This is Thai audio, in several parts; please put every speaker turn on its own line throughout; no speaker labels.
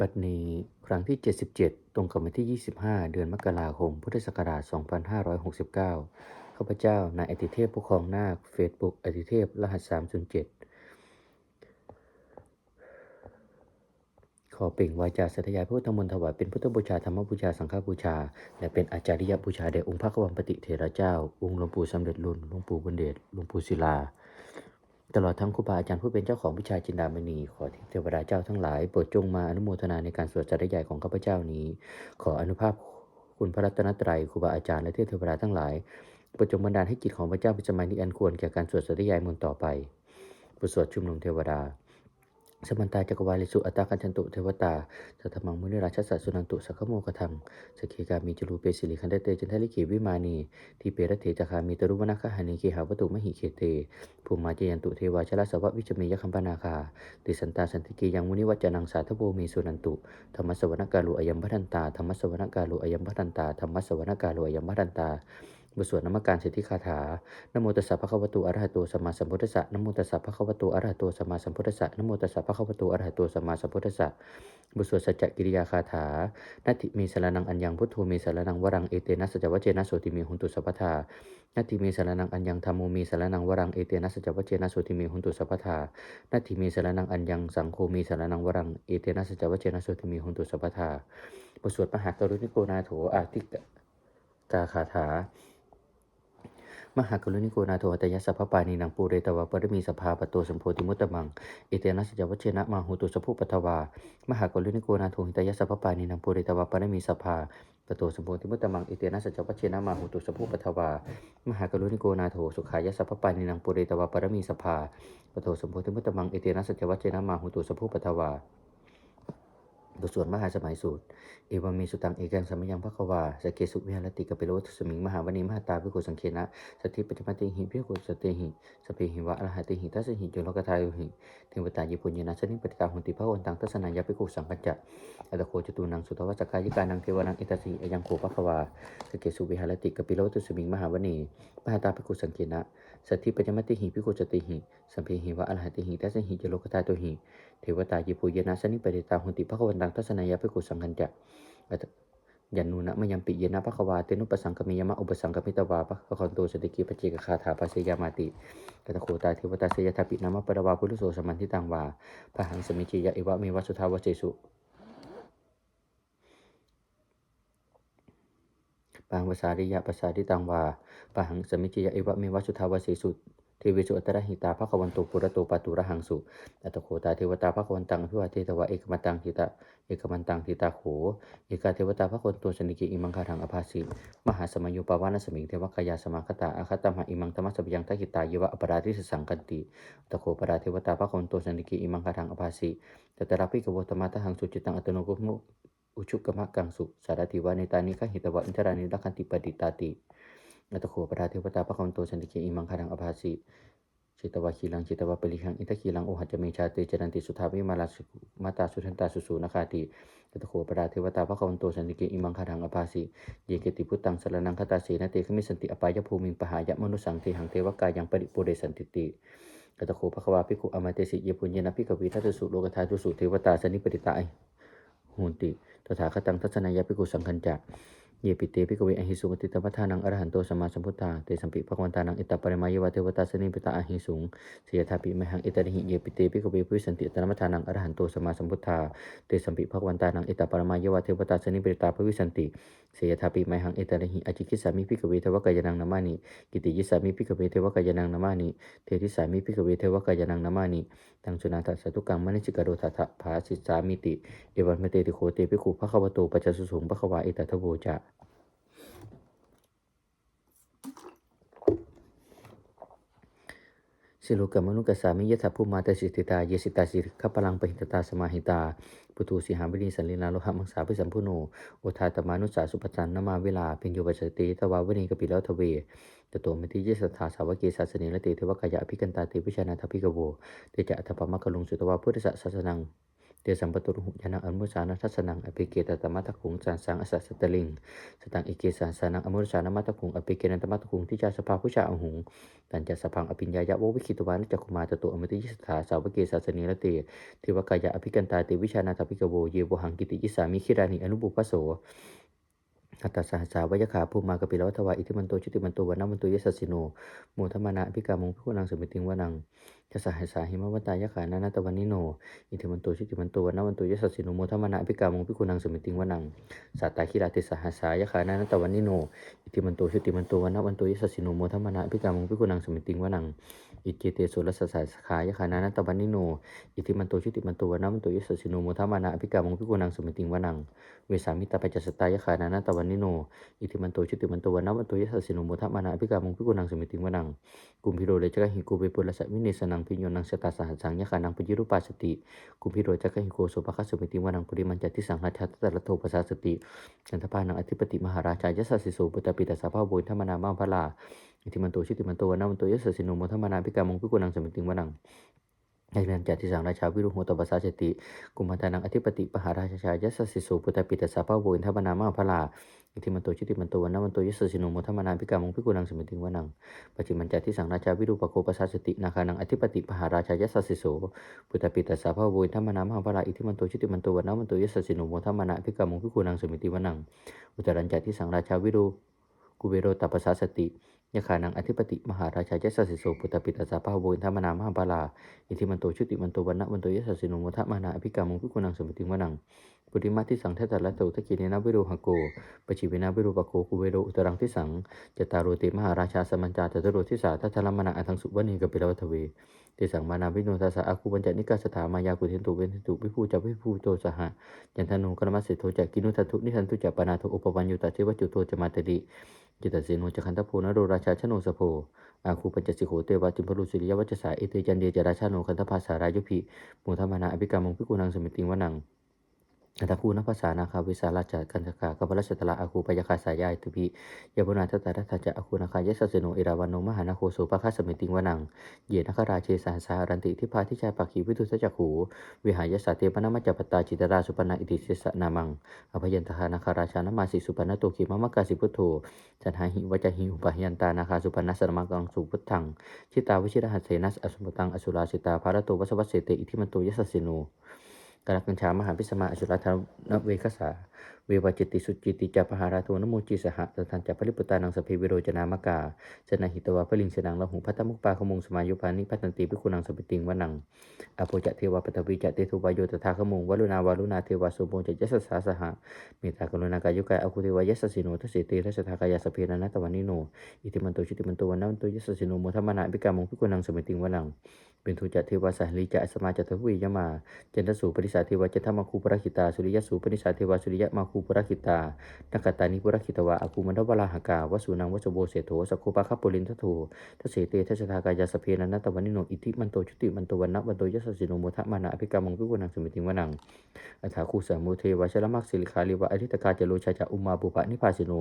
บัดนี้ครั้งที่ 77 ตรงกับวันที่ 25 เดือนมกราคม พุทธศักราช 2569 ข้าพเจ้านายอติเทพผู้ครองนาคเฟซบุ๊กอติเทพ รหัส 307 ขอเปล่งวาจาสัตยายพระพุทธมนต์ถวายเป็นพุทธบูชาธรรมบูชาสังฆบูชา และเป็นอาจาริยบูชาแด่องค์พระกวัมปติเถระเจ้า องค์หลวงปู่สำเร็จรุนหลวงปู่บุญเดชหลวงปู่ศิลา ตลอดทั้งครูบาอาจารย์ผู้เป็นเจ้าของวิชาจินดามณี ขอเทวดาเจ้าทั้งหลายโปรดจงมาอนุโมทนาในการสวดจัตรยายของข้าพเจ้านี้ ขออนุภาพคุณพระรัตนตรัยครูบาอาจารย์และเทพดาทั้งหลายโปรดจงบันดาลให้จิตของพระเจ้าเป็นสมาธิอันควรแก่การสวดจัตรยายมนต์ต่อไปบทสวดชุมนุมเทวดา สมันตาจักรวาลิสุอัตตาคันจันตุเทวตาสัทมังมุนิราชสัสุนันตุสักโมกทังสกเคกามีจรูเปสิริคันเตเตจันทลิขีวิมานีทีเปรเถจคามีตรุวนาคหานิเคหาวัตุมหิเคเตภูมิมาเจยันตุเทวาชลสวะวิจเมยคัมปนาคาติสันตาสันติกียังมุนิวัจนังสาธโวมีสุนันตุธรรมสวนกาลุอยัมพัทันตาธรรมสวนกาลุอยัมพัทันตาธรรมสวนกาลุอยัมพัทันตา บทสวดนมัการสิทธิคาถานโมตัสสะภะคะวะโตอรหะโตสัมมาสัมพุทธัสสะนโมตัสสะภะคะวะโตอรหะโตสัมมาสัมพุทธัสสะนโมตัสสะภะคะวะโตอรหะโตสัมมาสัมพุทธัสสะบทสวดสัจจกิริยาคาถานาทิมีสารนังอัญญังพุทโธมีสารนังวรังเอเตนะสัจวัจเจนะโสติมีหุนตุสัพพทานาทิมีสารนังอัญญังธรรมโมมีสารนังวรังเอเตนะสัจวัจเจนะโสติมีหุนตุสัพพทานาทิมีสารนังอัญญังสังโฆมีสารนังวรังเอเตนะสัจวัจเจนะโสติมีหุนตุสัพพทาบทสวดมหากรุณิโกนาโถอาทิกาคาถา มหากรุณิโกนาโทอัตยสัพพปานีนังปูเรตวาปรมีสภาปโตสัมโพธิมุตตมังเอเตนะสัจวัชเชนะมาหุตุสภุปทวามหากรุณิโกนาโทหิตยสัพพปานีนังปูเรตวาปรมีสภาปโตสัมโพธิมุตตมังเอเตนะสัจวัชเชนะมาหุตุสภุปทวามหากรุณิโกนาโทสุขายสัพพปานีนังปูเรตวาปรมีสภาปโตสัมโพธิมุตตมังเอเตนะสัจวัชเชนะมาหุตุสภุปทวา บทสวดมหาสมัยสูตร เอวามีสุตังเอกังสมยังพระควาสเกสุวิหารติกปิโลทสมิงมหาวณีมหาตาภิกขุสังเคนะสติปัจจมติหิภิกขุสติหิสเปหิวะอรหัติหิทัสหิจุลกทายุหิเทวตายิปุญญนะสนิปติกาหุนติพระวันตังทัศนายาภิกขุสังกัจจะอัตโคจตุนังสุตวัสกายิกานังเทวนังอิตาสีอยังโคพระควาสเกสุวิหารติกปิโลทสมิงมหาวณีมหาตาภิกขุสังเคนะ สติปัจจมติหิภิกขุสติหิสัมเพหิวะอรหัติหิทัสหิจุลกทาตุหิเทวตายิปุญญนะสนิปติตาหุนติพระวันตังทัศนายาภิกสังกัจจะยันนูนะมยังปิเยนะภควาเตนุปสังกมิยมะอุปสังกมิตวาปะคอนโตสติกิปเจกคาถาปัสยามาติกตโคตาเทวตาเสยทัปินามะปรวาพุทธโสสมันทิตังวาพหังสมิจิยะเอวะเมวะสุทาวเจสุ ปังวสาริยะปัสสาริตังวาปหังสมิจิยะเอวะเมวะสุทาวเจสุเทวิสุอัตระหิตาภควันโตปุระโตปตุระหังสุ อัตโคตาเทวตาภควันตังพิวาเทตวะเอกมันตังทิตาเอกมันตังทิตาโขเอกาเทวตาพระคนตัวสนิกิอิมังคาทังอภาสิมหาสมัยยุปาวานสมิงเทวกายาสมาคตาอาคตมหาอิมังธรรมสพยังทกิตาเยวะอปราทิสสังกันติอตโคปราเทวตาพระคนตัวสนิกิอิมังคาทังอภาสิตตระพิกโวตมาทหังสุจิตังอัตโนกุมุ อุชุกมะกังสุสารติวานิตานิขหิตวะอินทรานิรักขันติปดิตาติอัตโคปราเทวตาพระคนตัวสนิกิอิมังคาทังอภาสิจิตวะคีลังจิตวะปริหังอินทคีลังโอหัจเมชาติจรันติสุทาวิมาลาสุมาตาสุทันตาสุสูนาคาติอตโขปราเทวตาพระควันโตสันติเกอิมังคาทังอภาสิเยเกติพุตังสรนังคตาสีนาเตขมิสันติอปายภูมิปหายะมนุสังเทหังเทวกายังปริปุเรสันติติกตะโขภควาภิกขุอมาเตสิเยปุญญนะภิกขวีทัตสุโลกธาตุสุเทวตาสนิปติตาหุนติ ตถาคตังทัศนายภิกขุสังคัญจัก เยปิเตภิกเวอหิสุงติตวัฏานังอรหันโตสัมมาสัมพุทธาเตสัมปิภควันตานังอิตตปริมายวะเทวตาสนิปิตาอหิสุงเสียทาปิมหังอิตาหิเยปิเตภิกเวพุสันติตนมัฏานังอรหันโตสัมมาสัมพุทธาเตสัมปิภควันตานังอิตตปริมายวะเทวตาสนิปิตาภวิสันติเสียทาปิมหังอิตาหิอจิกิสามิภิกเวเทวกายนังนามานิกิติยิสามิภิกเวเทวกายนังนามานิเทติสามิภิกเวเทวกายนังนามานิตังสุนันทสตุกังมณิจิกโรทัถภาสิสามิติเอวันเมเตติโคเตภิกขุภควโตปัจจสุสุงภควาอิตตทโวจะ สิโลกมนุกสามิยถาภูมาตสิติตา เยสิตาสิขพลังปหิตตาสมาหิตาปุตุสิหาบดีสันลินาโลหะมังสาพิสัมพุโนโอทาตมานุสาสุปจันนมาเวลาเป็นโยปัสติตวาวณีกปิแล้วทเวตโตมิติเยสถาสาวกีศาสนิลติเทวกายะพิกันตาติวิชานาทพิกโวเตจะอัตปมะกลุงสุตวาพุทธศาสนัง เทเตสัมปตุรุหุยานังอนุสานัทัสนังอภิเกตตมัตตคุงสันสังอสัสสตลิงสตังอิเกสันสานังอมุสานัมัตตคุงอภิเกนันตมัตตคุงที่จาสภาผู้ชาอหุงตันจะสพังอภิญญายะโววิคิตวานจักคุมาตตุอมติยิสถาสาวเกศาสนีรเตเทวกายะอภิกันตาเตวิชานาถปิกโวเยวหังกิติยิสามิคิรานิอนุบุปโสอัตตสหัสาวยขาภูมากปิลวัตวาอิทิมันโตชุติมันโตวันนมันโตยสสสิโนโมทมมานะพิกามงพิกุนังสมิติงวนัง ยสหัสสาหิมวัตายขานานาตวันนิโน อิทิมันโตชุติมันโตวันนมันตุยสสสิโนโมทมนานะพิกามงพิกุนังสมิติงวนังสัตตาคิราติสหัสายขานานาตวันนิโน อิทิมันโตชุติมันโตวันนมันตุยสสสิโนโมทมนานะพิกามงพิกุนังสมิติงวนัง อิจิเตสุรสสาขายขานานาตวันนิโน อิทิมันโตชุติมันโตวันนมันโตยสสสิโนโมทัมานะพิกามงพิกุนังสมิติงวนัง เวสามิตาปัจจสตายขานานาตวันนิโน อิติมันโตชุติมันโตวันนวันโตยสสสินุทัมานะอภิกามงพิกุนังสมิติงวนัง กุมพิโรเลจกหิโกเปปุลสะวินิสนังพิญโยนังสตาสหัสังยขานังปจิรุปัสติ กุมพิโรจักหิโกโสภคัสสมิติงวนังปุริมันจติสังหัตถตตะโทปัสสสติฉันทพานังอธิปติมหาราชายสัสสิโสปุตตปิตาสาภาโวยธรรมนามาพลา อิติมันโตชุติมันโตวันนวันโตยสสินุโมทัมานะอภิกามงพิกุนังสมิติงวนังในเรือนจัติสังราชาวิรุโหตปัสสสติกุมพันธานังอธิปติปหาราชชายสัสสิโสปุตตปิตาสาภาโวยธรรมนามาพลาอิทิมันโตชิติมันโตวันนมันโตยสสิโนโมทัมมานาพิกามงพิกุนังสมิติงวนังปัจจิมันจัติสังราชาวิรูปโคปสาสตินาคานังอธิปติปหาราชายสัสสิโสปุตตปิตาสาภาโวยธรรมนามาภลาอิทิมันโตชิติมันโตวันนมันโตยสสิโนโมทัมมานาพิกามงพิกุนังสมิติวนังอุตรัญจติสังราชาวิรูกุเบโรตัปสาสติ ยขานังอธิปติมหาราชายสัสสิโสปุตตปิตาสาภาโวนธรรมนามาบาลา อิทิมันโตชุติมันโตวันนมันโตยสสิโนมุทะมานาอภิกามงพิกุนังสมติวนัง ปุริมาทิสังเทตละโตทกิเนนะวิโรหโกปจิวินาวิรูปโกกุเวโรอุตรังทิสังจตารโรติมหาราชาสมัญจาจตโรทิสาทัทลมนาอัทังสุวณีกับปิลวัทเวติสังมานาวิโนทัสสะอาคูปัญจนิกาสถามายากุเทนตุเวนตุวิภูจัวิภูโตสหะยันทนุกรมัสสิโทจักกินุทัตุนิทันตุจัปนาโทอุปปัญญุตเทวจุโตจมาตติจิตเสโนจคันทโพนโรราชาชโนสโพอาคูปัญจสิโขเตวะจิมพลุสิริยวัจสาเอเตจันเดจราชาโนคันทภาสารายุพิมุธมานาอภิกรรมงพิกุนังสมิติงวนัง อัตคูนภาษานาคาวิสาราชกันสกากัปรัชตละอาคูปยคาสายายตุพิยบุนาทตาทัตจะอาคูนาคายสสโนอิราวันโนมหานาโคสุปะคัสมิติงวนัง เยนคราเชสาสารันติทิพาทิชาปักขีวิทุสจักขูวิหายสาเตปนามจจปตาจิตราสุปนาอิติเสสนามังอภยันตหานาคาราชานามาสิสุปนโตขีมะมะกาสิพุทโธจันหาหิวัจหิอุปหยันตานาคาสุปนัสสมังกังสุพุทธังชิตาวิชิรหัสเสนัสอสุปตังอสุราสิตาภารโตวัสวัสเสเตอิทิมันโตยสสิโน กรักัญชามหาพิสมาอสุรัธนเวคสาเววจิตติสุจิติจาปหาราโทนโมจิสหะตทันจาปริปุตานังสเพวิโรจนามกาสนาหิตวาพลิงสนังละหุพัตมุกปาขมงสมายุพานิพัตันติพิคุนังสปิติงวนังอโปจะเทวาปตวิจะเตทุวายโยตถาขมงวลุนาวาลุนาเทวาสุโมจะยสสาสหะเมตตากรุณากายุกายอคุเทวายสสิโนทัสเสติทัสทากายาสเพนันตวันิโนอิติมันโตชิติมันโตวันนันโตยสสิโนโมทัมมนาภิกามงพิคุนังสมิติงวนัง เป็นทุจเทวาสหลิจะสมาจตวิยมา เจนทสูปริสาเทวะจันทมาคูปรคิตา สุริยสูปริสาเทวสุริยมาคูปรคิตานักตานิปุรคิตวะอาคูมันทวราหกาวสุนังวสโบเสโถสกโคปะคปุลินทโถทเสเตทัสทากายาสเพนันตวันิโนอิทิมันโตชุติมันโตวันนวันโตยสสิโนโมทะมานะอภิกรรมังพิกุนังสมิติงวนังอัฐาคูสมุเทวชลมักสิลิคาลิวะอริตกาจโลชาจะอุมาบุปะนิพาสิโน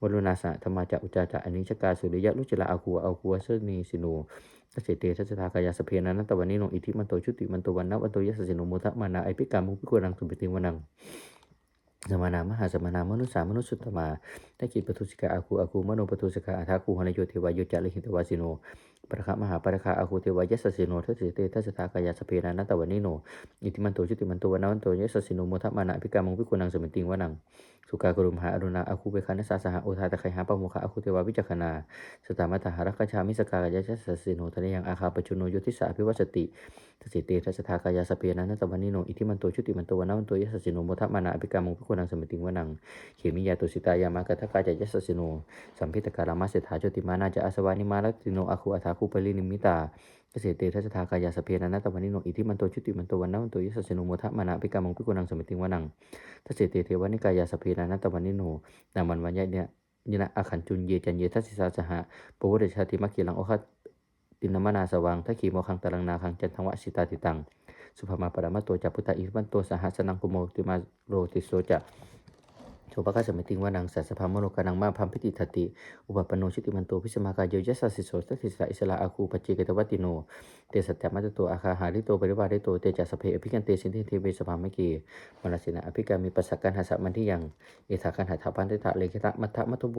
วรุณาสะธรรมาจะอุจจาจะอนิจกาสุริยะลุจลาอาคูอาคูวสนีสิโน เสเตชัสสะทากายาสเพนันตวันนี้นอิทิมันโตชุติมันโตวันนะวันโตยสสิโนโมทะมานะอพิการมุพิกุรังสมิติวันังสมานามหาสมานามนุษสามนุษสุตตมาได้กิจปทุสิกาอาคูอาคูมโนปทุสิกาอาทาคูหนโยเทวายุจาริหิตวาสิโน ปรคะมหาปรคะอาคูเทวายสสสิโนทัสสิเตทัสสะทากายาสเพนันตวันนิโน อิทิมันโตชุติมันโตวันนะวันโตยสสิโนโมทะมานะอภิกรรมังพิกุนังสมิติงวนัง สุกากรุมหาอรุณาอาคูเบคานัสสาสหะโอทาตะไคหาปะโมคะอาคูเทวาวิจักขณาสตามัตหารักชามิสกากายาสสสิโนทะเลยังอาคาปจุโนโยติสาภิวัสติทัสสิเตทัสสะทากายาสเพนันตวันนิโน อิทิมันโตชุติมันโตวันนะวันโตยสสิโนโมทะมานะอภิกรรมังพิกุนังสมิติงวนัง เขมิยาตุสิตายามากะทะกาจยัสสิโน สัมพิตการามาเสถาโจติมานาจะอาสวานิมาลติโนอาคูอัฐาคูปลินิมิตาเกษเตทัสทากายาสเพนันตวันนิโนอิทิมันโตชุติมันโตวันนะวันโตยสสิโนโมทะมานะปิกามังพิกุนังสมิติงวนังทัสเสเตเทวานิกายาสเพนันตวันนิโนนามันวันยะเนี่ยยนะอาขันจุนเยจันเยทัสสิสาสหะปวเดชาติมัคคีลังโอคัตตินมนาสวังทักขีโมคังตรังนาคังจันทังวะสิตาติตัง สุภมาปรมาโตจัพุทธอิมันโตสหัสนังกุโมติมาโรติโสจะ โชปะกะสมิติงวานังสัสสะพามโนกานังมาพัมพิติทติ อุปปนโนชิติมันโตพิสมากายโยยัสสะสิโสสัสสิสะอิสลาอาคูปัจเจกตวัตติโน เตสัจจมัตโตอาคาหาริโตปริวาริโตเตจัสสพเพอภิกันเตสินทิเทเวสภามะเกมนสินะอภิกามีปัสสกันหาสะมันที่ยังเอถากันหาถาพันติตะเลขิตะมัทธะมัทุโบ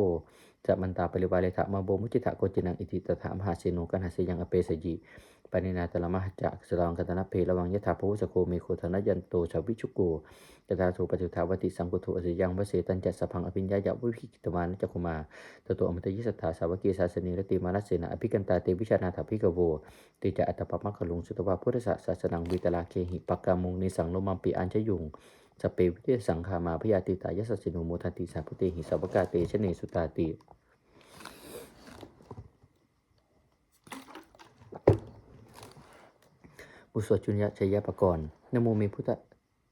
จะมันตาปริวาเลทะมาโบมุจิตะโกจินังอิติตถามหาเสโนกันหาเสยังอเปสจิ ปานินาตละมหจักสลองกันตนะเพระวังยะถาภูสโกเมโคธนยันโตชาวิชุโกจตาโทปจุทาวติสังกุโทอสิยังวเสตันจัสสพังอภิญญายะวิภิกิตวานจักขุมาตตโตอมตยิสัทธาสาวกีสาสนีรติมานัสเสนะอภิกันตาเตวิชานาถาภิกโวติจะอัตปมัคคลุงสุตวาพุทธศาสนังวิตลาเคหิปักกามุงนิสังโลมัมปิอัญชยุงสเปวิเทสังขามาพยาติตายสสสิโนโมทันติสาพุเตหิสาวกาเตชเนสุตาติ อุสวดจุนยะชยปกรณ์นโมเมพุทธ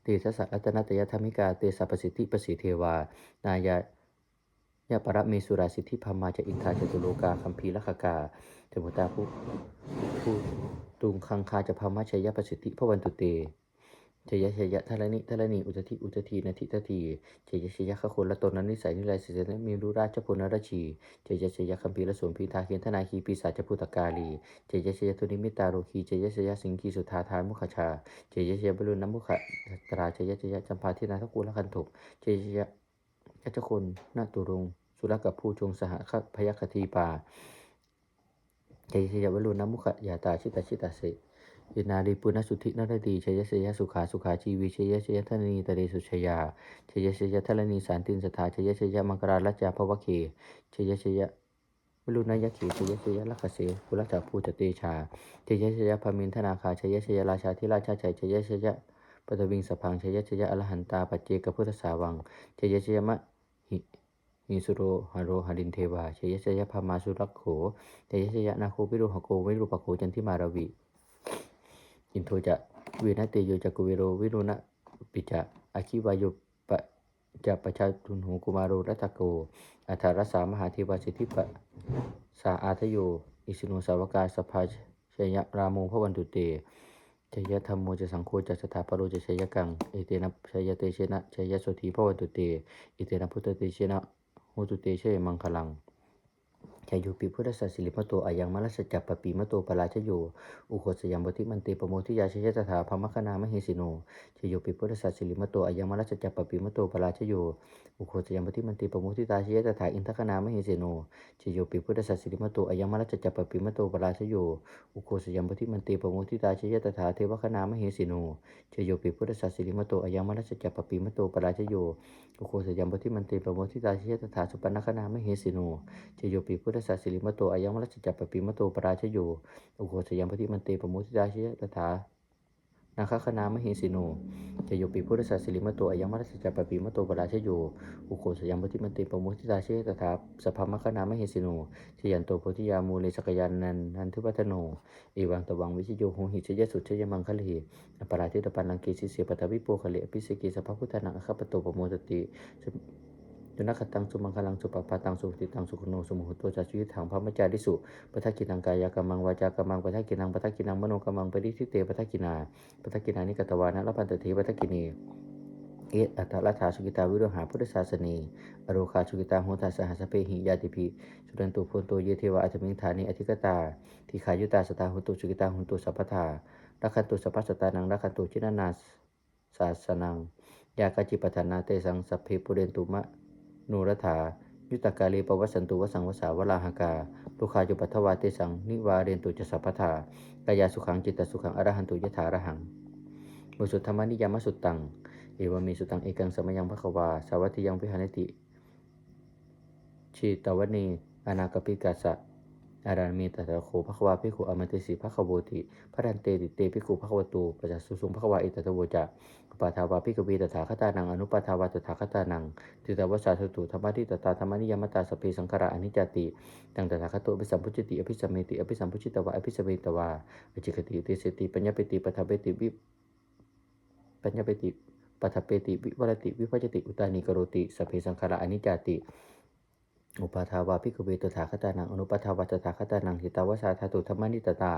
เตสสะรัตนตยธรรมิกาเตสะปสิทธิปสิเทวา นายายาปรเมสุราสิทธิพมาจะอินทาจตุโลกาคัมภีรักาเทวตาผู้ผู้ตุงคังคาจะพมาชัยยประสิทธิพระวันตุเต ชยะชยะทารณิทารณีอุตติอุตทีนาทิตทีชยะชยะขคนละตนนั้นนิสัยนิไรสิเสนมีรุราชพลนรชีชยะชยะคัมภีรสวมพีทาเคียนทนาคีปีศาจพุตกาลีชยะชยะทุนิมิตาโรคีชยะชยะสิงคีสุธาทานมุขชาชยะชยะบรุณนมุขตราชยะชยะจำพาทินาทกุลคันถกชยะชยะกัจจคนนาตุรงสุรกับผู้จงสหพยคทีปาเจยชยวรุณมุขยาตาชิตาชิตาเส ยนารีปุณสุทธินรดีชยชยสุขาสุขาชีวีชยชยทนีตเรสุชยาชยชยทรณีสารตินสถาชยชยมังกราลจาภวเคชยชยวรุณยขีชยชยลักขเสกุลจักภูจเตชาชยชยพมินธนาคาชยชยราชาธิราชาชัยชยชยปตวิงสพังชยชยอรหันตาปัจเจกพุทธสาวังชยชยมะหิหิสุโรหโรหรินเทวาชยชยพามาสุรักโขเตยชยนาโควิรุหโกวิรุปโคจันทิมาราวี อินโทจะวีนเตโยจักวิโรวิรุณะปิจะอาคิวายโยปะจะประชาทุนหูกุมาโรรัตโกอัทารสามหาเทวาสิทธิปะสาอาทโยอิสิโนสาวกาสภาชยราโมพระวันตุเตชยธรรมโมจะสังโฆจะสถาปโรจะชยกังเอเตนะชยเตเชนะชยโสธีพระวันตุเตเอเตนะพุทธเตเชนะโหตุเตเชมังคลัง ชายุปิพุทธสัสสิลิมโตอายังมรัสจัปปปีมโตปราชโย อุโคสยามบทิมันเตปโมทิยาชยตถาพมคณามหิสิโนชายุปิพุทธสัสสิลิมโตอายังมรัสจัปปปีมโตปราชโย อุโคสยามบทิมันเตปโมทิตาชยตถาอินทคณามหิสิโนชายุปิพุทธสัสสิลิมโตอายังมรัสจัปปปีมโตปราชโย อุโคสยามบทิมันเตปโมทิตาชยตถาเทวคณามหิสิโนชายุปิพุทธสัสสิลิมโตอายังมรัสจัปปปีมโตปราชโย อุโคสยามบทิมันเตปโมทิตาชยตถาสุปนคณามหิสิโนชโยปิพุทธศาสิริมโตอายังมรัชจัปปปิมโตปราชโยอุโคสยามปฏิมันเตปโมุทิดาชยตถานาคคณามหิสิโนชโยปิพุทธศาสิริมโตอายังมรัชจัปปปิมโตปราชโยอุโคสยามปฏิมันเตปโมุทิดาชยตถาสภามคณามหิสิโนชยันโตโพธิยามูเลสกยานันนันทิวัฒโนเอวังตวังวิชโยโหหิชยสุชยมังคลีอปราทิตปันนังเกสิเสปตวิโปคะเลอภิเสกิสภพุทธนังอคปโตปโมตติ จุนักขตังสุมังคลังสุปปาตังสุติตังสุขโนสุโมหโตจัชีวิตถังพระมจาริสุปทักกินังกายกรรมังวาจากรรมังปทักกินังปทักกินังมโนกรรมังปริทิเตปทักกินาปทักกินานิกตวานะละพันตเถปทักกินีเออัตลัทธาสุกิตาวิโรหาพุทธศาสนีอโรคาสุกิตาโหทัสสหัสเปหิยาติภิสุรันตุโพนโตเยเทวะอัตมิงฐานิอธิกตาทิขายุตาสตาหุตุสุกิตาหุตุสัพพทารักขันตุสัพพสตานังรักขันตุชินานาสาสนังยากาจิปทานาเตสังสัพเพปุเรนตุมะ นูรถา ยุตกาลีปวัสันตุวสังวสาวลาหกาลูกาจุปัทวาเตสัง นิวาเรนตุจะสัพพทากายาสุขังจิตตสุขังอรหันตุยถารหังบุสุธรรมนิยามสุตตัง เอวามีสุตังเอกังสมยังพระควา สาวัติยังวิหารติชีตวนีอนาคปิกาสะ อารามีตถาโคภควาภิกขุอมติสีภควโวติพระดันเตติเตภิกขุภควตูปัจจสุสุงภควาอิตตะโวจะปาทาวาภิกวีตถาคตานังอนุปาทาวาตถาคตานังติตาวสาสตุธรรมะทิตตาธรรมนิยมตาสพเพสังขารอนิจจติตังตถาคตอภิสัมพุจิติอภิสัมเมติอภิสัมพุจิตวะอภิสัมเมตวาอจิกติติสติปัญญปิติปทเปติวิปัญญปิติปัทเปติวิวรติวิภัจติอุตานิกรติสพเพสังขารอนิจจติ อุปาทาวาภิกเวตถาคตานังอนุปาทาวาตถาคตานังหิตาวสาธาตุธรรมานิตตา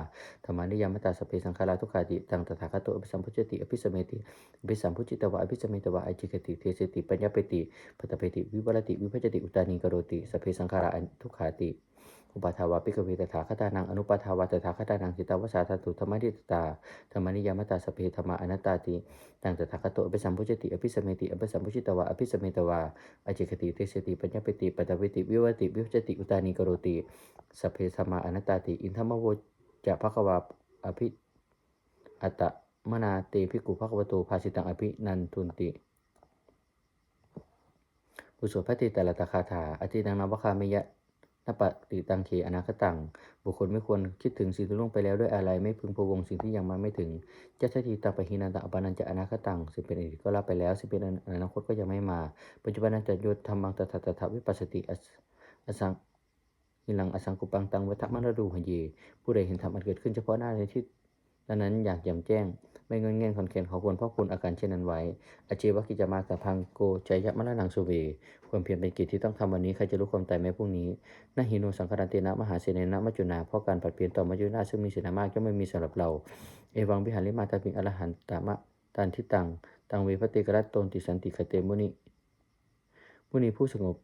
ธรรมานิยามตตาสเพสังขาราทุกขาติตังตถาคตุอภิสัมพุจติอภิสเมติอภิสัมพุจิตวะอภิสเมตวะอจิกติเทสติปัญญาเปติปัตตเปติวิวรติวิภัจติอุตานิกโรติสเพสังขาราทุกขาติ อุปาทาวาปิกเวตถาคตานังอนุปาทาวาตถาคตานังหิตาวสาธาตุธรรมนิตตาธรรมนิยามตาสเพธรรมาอนัตตาติตังตถาคตโตอภิสัมพุจติอภิสเมติอภิสัมพุจิตวะอภิสเมตวะอจิกติเทสติปัญญาเปติปัตตเปติวิวรติวิภัจติอุตานิกโรติสเพธรรมาอนัตตาติอินทมโวจะภควาอภิอัตมนาเตภิกขุภควโตภาสิตังอภินันทุนติบุสวดพระติแต่ละตคาถาอธินังนวคาเมยะ นปฏิตังเขอนาคตัง บุคคลไม่ควรคิดถึงสิ่งที่ล่วงไปแล้วด้วยอะไร ไม่พึงพวงสิ่งที่ยังมาไม่ถึงจะทัทีตังปหินันตะอปานันจะอนาคตังสิ่งเป็นอดีตก็ลาไปแล้วสิ่งเป็นอนาคตก็ยังไม่มา ปัจจุบันนันจะโยธรรมังตถาตถาวิปัสสติอสังอิลังอสังกุปังตังวัฏมรดูหเย ผู้ใดเห็นธรรมอันเกิดขึ้นเฉพาะหน้าในที่ นั้นอยากแจ่มแจ้ง ไม่เงินเง่นขอนแขนขอควรพ่อคุณอาการเช่นนั้นไว้ อาเจวกิจมาตพังโกใจยะมะละนังสุเวความเพียรเป็นกิจที่ต้องทำวันนี้ ใครจะรู้ความตายแม้พรุ่งนี้นาหิโนสังคารันเตนะมหาเสนนะมัจจุนาเพราะการปัดเปลี่ยนต่อมัจจุนาซึ่งมีเสนามากย่อมไม่มีสำหรับเรา เอวังวิหาริมาตาปิงอรหันตามะตันทิตังตังเวพเตกรัตโตนติสันติคเตมุนิมุนีผู้สงบ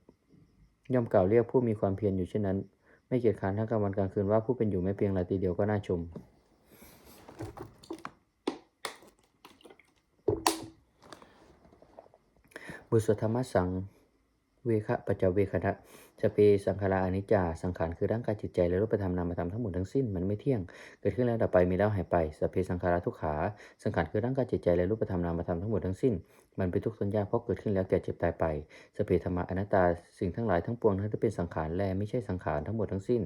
ย่อมกล่าวเรียกผู้มีความเพียรอยู่เช่นนั้น ไม่เกียจค้านทั้งกลางวันกลางคืนว่าผู้เป็นอยู่ไม่เพียงราตรีเดียวก็น่าชม บุษธรรมสังเวคะปัจจเวคณะสเปสังขาราอนิจจา สังขารคือร่างกายจิตใจและรูปธรรมนามธรรมทั้งหมดทั้งสิ้นมันไม่เที่ยง เกิดขึ้นแล้วดับไปมีแล้วหายไปสเพสังขาราทุกขา สังขารคือร่างกายจิตใจและรูปธรรมนามธรรมทั้งหมดทั้งสิ้น มันเป็นทุกข์ทนยากเพราะเกิดขึ้นแล้วแก่เจ็บตายไปสเพธรรมะอนัตตาสิ่งทั้งหลายทั้งปวงทั้งที่เป็นสังขารแลไม่ใช่สังขารทั้งหมดทั้งสิ้น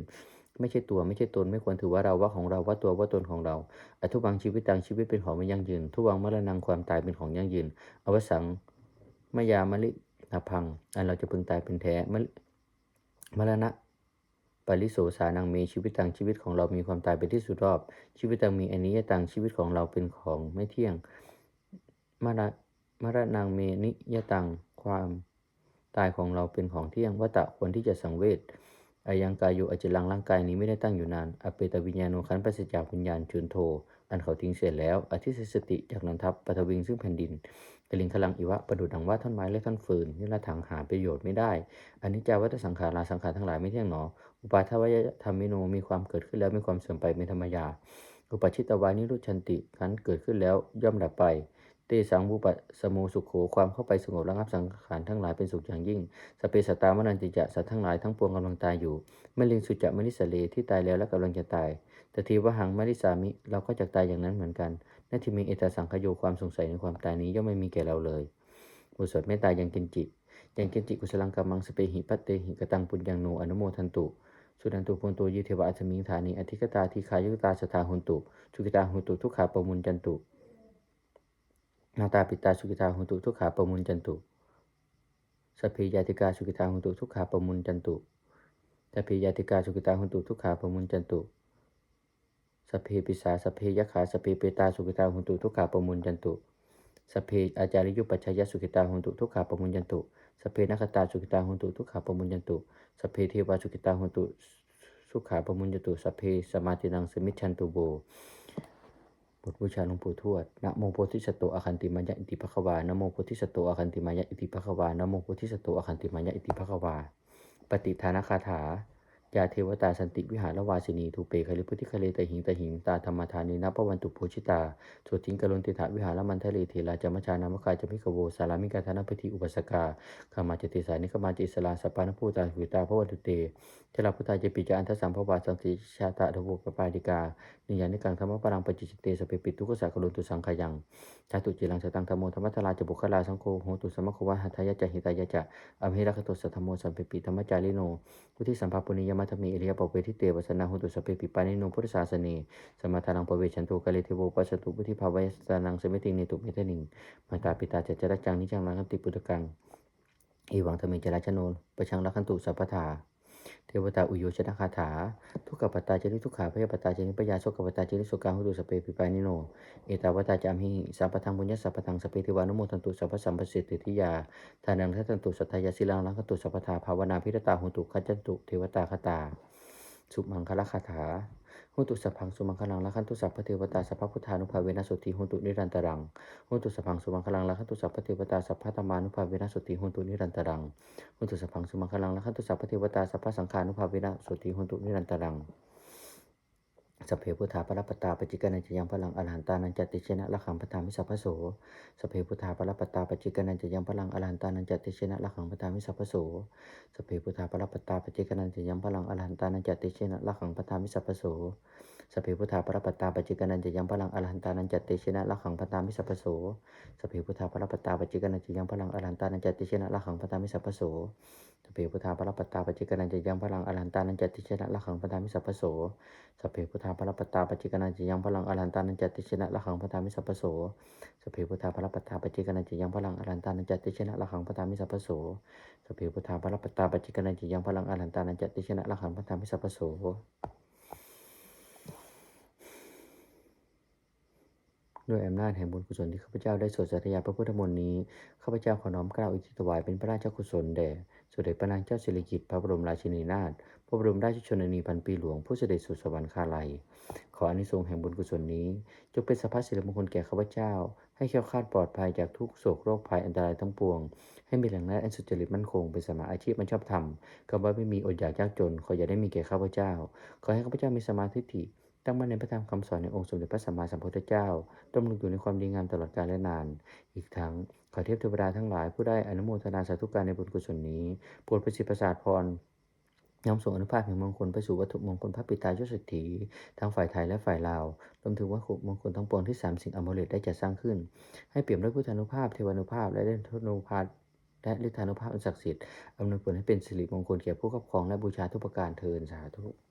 ไม่ใช่ตัวไม่ใช่ตนไม่ควรถือว่าเราว่าของเราว่าตัวว่าตนของเราอทุวังชีวิตตังชีวิตเป็นของไม่ยั่งยืน ทุวังมรณังความตายเป็นของยั่งยืน อวสังมายามลินาพัง อันเราจะพึงตายเป็นแท้มะมรณะปริโสสานังมีชีวิตตังชีวิตของเรามีความตายเป็นที่สุดรอบ ชีวิตตังมีอนิยตังชีวิตของเราเป็นของไม่เที่ยงมรณมรณังเมนิยตังความตายของเราเป็นของเที่ยงวัตะควรที่จะสังเวช อายังกายอยู่อจิลังร่างกายนี้ไม่ได้ตั้งอยู่นานอเปตวิญญาณโนขันปัสจากวิญญาณจุนโท อันเขาทิ้งเสร็จแล้ว อธิสสติจากนันทัพปฐวิงซึ่งแผ่นดินกลิงขลังอิวะประดุดดังว่าท่อนไม้และท่อนฟืนนี่ละถังหาประโยชน์ไม่ได้อันนี้จาวัตสังขาราสังขารทั้งหลายไม่เที่ยงหนอ อุปาทวยธรรมิโนมีความเกิดขึ้นแล้วมีความเสื่อมไปเป็นธรรมยา อุปชิตวานิรุชันติขันเกิดขึ้นแล้วย่อมดับไป เตสังบุปสโมสุขโขความเข้าไปสงบระงับสังขารทั้งหลายเป็นสุขอย่างยิ่ง สเปสตามนันติจะสัตว์ทั้งหลายทั้งปวงกำลังตายอยู่ไมะลิงสุจะมนิสเลที่ตายแล้วและกำลังจะตายแต่ทีวหังมริสามิเราก็จะตายอย่างนั้นเหมือนกันนาทีมีเอตสังขโยความสงสัยในความตายนี้ย่อมไม่มีแก่เราเลยบุตรสดเมตตายยังกินจิตยังกินจิกุศลังกัมมังสเปหิปัตเตหิกตังปุญญังโนอนุโมทันตุสุดันตุพนตุยิเทวะอัจมิงฐานิอธิกตาทีขายุตาสทาหุนตุสุกิตาหุนตุทุกขาปมุนจันตุ นาตาปิตาสุกิตาหุตุทุกขาปมุนจันตุสพเพยาติกาสุกิตาหุตุทุกขาปมุนจันตุสพเพยาติกาสุกิตาหุตุทุกขาปมุนจันตุสพเพปิสาสพเพยขาสพเพเปตาสุกิตาหุตุทุกขาปมุนจันตุสพเพอาจาริยุปัจชยสุกิตาหุตุทุกขาปมุนจันตุสพเพนักตาสุกิตาหุตุทุกขาปมุนจันตุสพเพเทวาสุกิตาหุตุสุขาปมุนจันตุสพเพสมาตินังสมิชันตุโบ ทบูชาหลวงปู่ทวด นะโมโพธิสัตโตอคันติมายะอิติภควา นะโมโพธิสัตโตอคันติมายะอิติภควา นะโมโพธิสัตโตอคันติมายะอิติภควา ปฏิทานคาถา ยาเทวตาสันติวิหารวาสินีทูเปคลิพุทธิคเลตหิงตหิงตาธรรมทานีนัปวันตุโพชิตาสวดทิ้งกรุณติถาวิหารมันทะเลเทราจมัชานามคาจมิกโวสารามิกาธนปฏิอุปสกาขามาจติสานิกมาจิสลาสปานภูตาหุตาพระวันตุเตเทลาพุทธาเจปิจาอันทสัมภวาสังสีชาตะทวกปาดิกานิยานิกังธรรมปรังปจิจเตสเปปิตุกสักกรุณตุสังขยังชาตุจิลังสตังธรรมโมธรรมทลาจบุคลาสังโฆโหตุสมะควะหัตยะจะหิตายะจะอภิรักตุสัทธโมสัมเปปิธรรมจาริโนพุทธิสัมภาปุณิยมัทมีเอริยปเวทิเตวัสนาหุตุสเปปิปานิโนพุทธศาสนีสมาทานังปเวชันตุกะเลเทโวปัสตุพุทธิภาวยสนังสมิตินิตุเมตนิงมาตาปิตาเจจระจังนิจังนังคันติปุตตกังอีวังธรรมิจราชโนปชังรักขันตุสัพพทา เทวตาอุโยชนะคาถา ทุกขปตตาจริทุกขาพยาปตตาจริปยาโสกปตตาจริสุกาหุตุสเปปิปานิโน เอตาวตาจามหิสัพพทังบุญญสัพพทังสเปติวานุโมทันตุสัพพสัมปสิทธิทิยาทานังทัตันตุสัทธายาศิลังลังคตุสัพพทาภาวนาพิรตาหุตุขัจจันตุเทวตาคตา สุมังคลคาถา หุตุสัพพังสุมังคลังละขันตุสัพพเทวตาสัพพพุทธานุภาเวนัสุติหุตุนิรันตรังหุตุสัพพังสุมังคลังละขันตุสัพพเทวตาสัพพธรรมานุภาเวนัสุติหุตุนิรันตรังหุตุสัพพังสุมังคลังละขันตุสัพพเทวตาสัพพสังขานุภาเวนัสสุติหุตุนิรันตรัง สเพพุทธาปรปตตาปจิกนันจะยังพลังอรหันตานันจติเชนะละขังปทามิสัพพโสสเพพุทธาปรปตตาปจิกนันจะยังพลังอรหันตานันจติเชนะละขังปทามิสัพพโสสเพพุทธาปรปตตาปจิกนันจะยังพลังอรหันตานันจติเชนะละขังปทามิสัพพโส สพเพพุทธาปรปตตาปจิกนันจะยังพลังอรหันตานันจติชนะละขังปทามิสัพพโสสพเพพุทธาปรปตตาปจิกนันจะยังพลังอรหันตานันจติชนะละขังปทามิสัพพโสสพเพพุทธาปรปตตาปจิกนันจะยังพลังอรหันตานันจติชนะละขังปทามิสัพพโสสพเพพุทธาพระปัตตาปจิกนันจะยังพลังอรันตานันจติชนะละขังพระธามิสัพพโสสพเพพุทธาพระปัตตาปจิกนันจะยังพลังอรันตานันจติชนะละขังพระธามิสัพพโสสพเพพุทธาพระปัตตาปจิกนันจะยังพลังอรันตานันจติชนะละขังพระธามิสัพพโส ด้วยอำนาจแห่งบุญกุศลที่ข้าพเจ้าได้สวดสัตยาพระพุทธมนต์นี้ ข้าพเจ้าขอน้อมกล่าวอิทธิถวายเป็นพระราชกุศลแด่สมเด็จพระนางเจ้าสิริกิติ์พระบรมราชินีนาถ พระบรมราชชนนีพันปีหลวงผู้เสด็จสู่สวรรคาลัย ขออานิสงส์แห่งบุญกุศลนี้จงเป็นสัพพะสิริมงคลแก่ข้าพเจ้า ให้แคล้วคลาดปลอดภัยจากทุกโศกโรคภัยอันตรายทั้งปวง ให้มีแหล่งน้ำอันสุจริตมั่นคงเป็นสมาอาชีพมันชอบธรรมกำว่าไม่มีอดอยากยากจน ขออย่าได้มีแก่ข้าพเจ้า ขอให้ข้าพเจ้ามีสมาธิฐิ ตั้งมั่นในพระธรรมคำสอนในองค์สมเด็จพระสัมมาสัมพุทธเจ้าดำรงอยู่ในความดีงามตลอดกาลและนาน อีกทั้งขอเทพเทวดาทั้งหลายผู้ได้อนุโมทนาสาธุการในบุญกุศลนี้โปรดประสิทธิ์ประสาทพรน้อมส่งอนุภาพแห่งมงคลไปสู่วัตถุมงคลพระปิตายศรีทั้งฝ่ายไทยและฝ่ายลาวรวมถึงวัตถุมงคลทั้งปวงที่สามสิ่งอมฤตได้จัดสร้างขึ้น ให้เปี่ยมด้วยพุทธานุภาพเทวานุภาพและเดชานุภาพและฤทธานุภาพอันศักดิ์สิทธิ์อำนวยผลให้เป็นสิริมงคลแก่ผู้ครอบครองและบูชาทุกประการเทินสาธุ